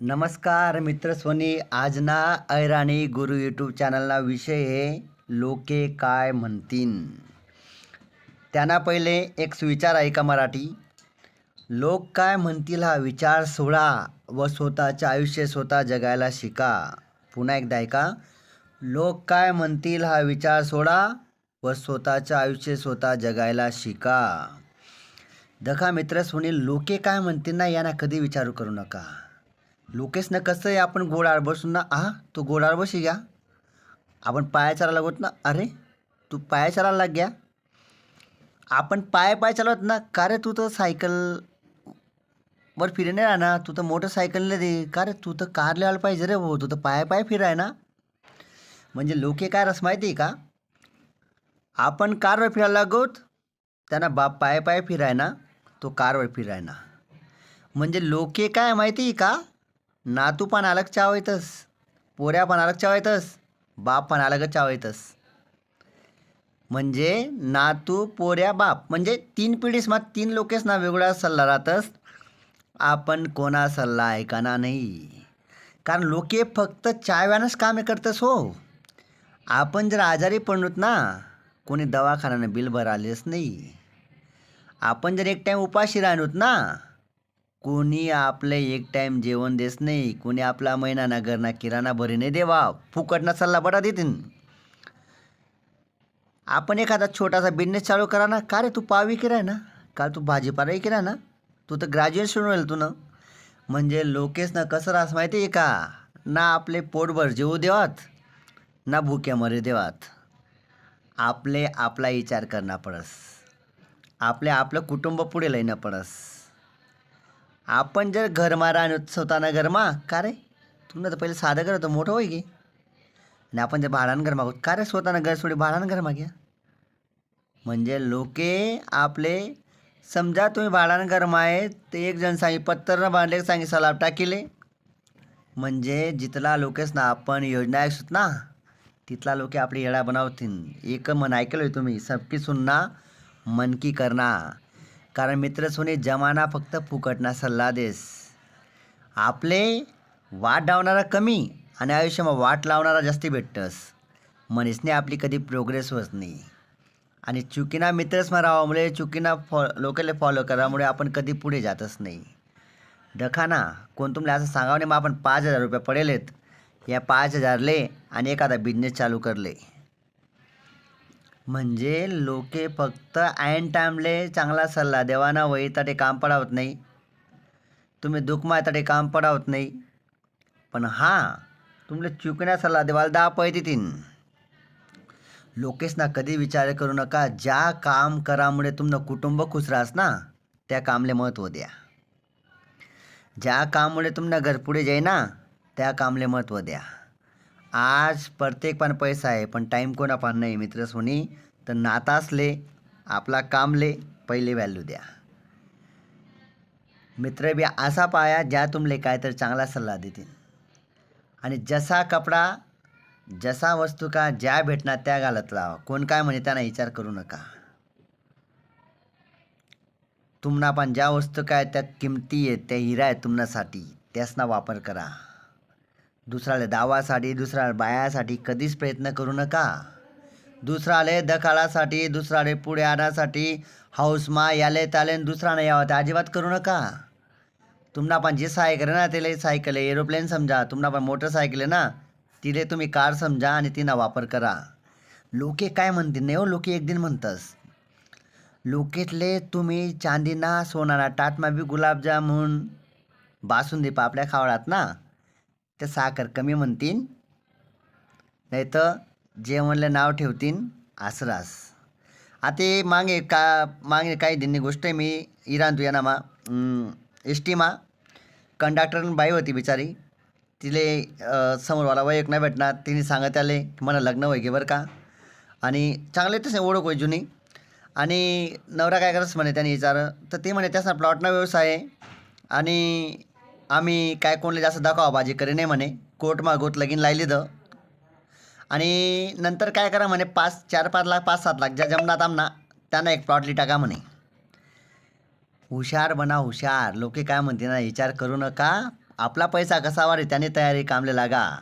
नमस्कार मित्र सोनी आज ना ऐराणी गुरु यूट्यूब चॅनलना विषय हे लोके काय म्हणतीन? त्यांना पहिले एक सुविचार ऐका मराठी. लोक काय म्हणतील हा विचार सोडा व स्वतःचे आयुष्य स्वतः जगायला शिका. पुन्हा एकदा ऐका. लोक काय म्हणतील हा विचार सोडा व स्वतःचे आयुष्य स्वतः जगायला शिका. दखा मित्र लोके काय म्हणतील ना यांना कधी विचारू करू नका. लोकेशनं कसं आहे आपण गोडाळ बसून ना? आ तो गोडाळ बशी घ्या. आपण पाया चालायला लागत ना? अरे तू पाया चालायला लाग घ्या. आपण पाय पाय चालवत ना? का रे तू तर सायकल वर फिरे नाही राहा ना? तू तर मोटरसायकलने दे का रे तू तर कार लिहायला पाहिजे रे भाऊ. तू तर पाय पाय फिराय ना. म्हणजे लोके काय रस माहिती आहे का? आपण कारवर फिरायला लागोत त्यांना बाप पाय पाय फिराय ना तो कारवर फिराय ना. म्हणजे लोके काय माहिती आहे का? नातू पण अलग चावायतस. पोऱ्या पण अलग चावायतस. बाप पण अलगच चावायतस. म्हणजे नातू पोऱ्या बाप. म्हणजे तीन पिढीस मग तीन लोकेस ना वेगळा सल्ला राहतस. आपण कोणा सल्ला ऐकाना नाही. कारण लोके फक्त चाव्यानंच कामे करतस हो. आपण जर आजारी पडलोत ना कोणी दवाखान्यानं बिल भरालेच नाही. आपण जर एक टाईम उपाशी राहिलोत ना कोणी आपले एक टाईम जेवण देस नाही कोणी आपला महिना घरना किराणा भरी नाही देवा. फुकटना सल्ला बडा देतीन. आपण एखादा छोटासा बिझनेस चालू करा ना का रे तू पावी किराय ना काल तू भाजीपालाही किराय ना? तू तर ग्रॅज्युएशन होईल तू ना? म्हणजे लोकेसनं कसं रास माहिती आहे का? ना आपले पोटभर जेवू देवात ना भुक्या मरे देवात. आपले आपला विचार करणं पडस. आपले आपलं कुटुंब पुढे लयनं पडस. आपण जर घरमा राहणं स्वतःना घरमा का रे? तुला तर पहिले साधं घर होतं मोठं होय की? आणि आपण जर भाड्यानं घर मागवत का रे स्वतःना घर सोडी भाड्यानं घर माग्या म्हणजे लोके आपले समजा तुम्ही भाड्यानं घर माये ते एक जण सांगी पत्तर बांधले सांगे सलाब टाकिले. म्हणजे जिथला लोकेस ना आपण योजना ऐकसोत ना तिथला लोके आपली येडा बनवतील एक मन ऐकलं तुम्ही सबकी सुनना मन की करना. कारण मित्र सोने जमाना फक्त फुकटना सल्ला देस. आपले वाट लावणारा कमी आणि आयुष्यमा वाट लावणारा जास्ती भेटतस. मनीसने आपली कधी प्रोग्रेस होत नाही. आणि चुकीना मित्रसमा राहामुळे चुकीना फॉ लोकले फॉलो करामुळे आपण कधी पुढे जातच नाही. दखाना कोण तुम्हाला असं सांगावं नाही मग आपण पाच हजार रुपये पडेलेत. या पाच हजारले आणि एखादा बिझनेस चालू करले. म्हणजे लोके फक्त ऐन टाईमले चांगला सल्ला. देवाना वहीसाठी काम पडावत नाही. तुम्ही दुखमासाठी काम पडावत नाही. पण हां तुमले चुकण्या सल्ला देवाला दहा पै देतीन लोकेसना कधी विचार करू नका. ज्या काम करामुळे तुमनं कुटुंब खुश राहस ना त्या कामले महत्त्व द्या. ज्या काममुळे तुमनं घरपुढे जाईना ना त्या कामले महत्त्व द्या. आज प्रत्येक पण पैसा आहे पण टाईम कोणा पण नाही मित्र सोनी. तर नातासले आपला कामले पहिले व्हॅल्यू द्या. मित्र बी असा पाया ज्या तुमले काय तर चांगला सल्ला देतील. आणि जसा कपडा जसा वस्तू का ज्या भेटणार त्या घालत लावा कोण काय म्हणे त्यांना विचार करू नका. तुम्हाला पण ज्या वस्तू काय त्या किमती आहेत त्या हिरा आहेत तुमच्यासाठी त्यासना वापर करा. दुसऱ्याला दावासाठी दुसऱ्याला बायासाठी कधीच प्रयत्न करू नका. दुसराले दखाडासाठी दुसराले पुढे आणण्यासाठी हाऊसमा याले त्याले दुसराने यावं ते अजिबात करू नका. तुम्हाला पण जे सायकल आहे ना त्याला सायकल आहे. एरोप्लेन समजा. तुम्हाला पण मोटरसायकल आहे ना तिले तुम्ही कार समजा आणि तिना वापर करा. लोके काय म्हणतील नाही हो? लोके एक दिन म्हणतस. लोकेतले तुम्ही चांदीना सोनाना टाटमा बी गुलाबजामुन बासुंदी पापड्या खावळात ना? ते साखर कमी म्हणतीन नाही तर म्हणलं नाव ठेवतीन आसरास. आता मागे का मागे काही दिनी गोष्ट आहे मी इराण तुया नामा एस टीमा कंडक्टर बाई होती बिचारी. तिले समोरवाला वयक नाही भेटणार. तिने सांगत आले की मला लग्न होय गे बरं का. आणि चांगले तसे ओळख होय जुनी. आणि नवरा काय करस म्हणे त्याने विचार. तर ते म्हणे त्याचा प्लॉटना व्यवसाय आहे. आणि आम्ही काय कोणले जास्त दाखवा भाजी करे नाही म्हणे. कोर्टमा गोत लगीन लायली द. आणि नंतर काय करा म्हणे पाच चार पाच लाख पाच सात लाख ज्या जमनात आमना त्यांना एक प्लॉटली टाका म्हणे. हुशार बना हुशार. लोके काय म्हणते ना विचार करू नका. आपला पैसा कसा वाढे त्याने तयारी कामले लागा.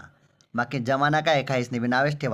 बाकी जमाना काय खाईस नाही बी नावेच ठेवा.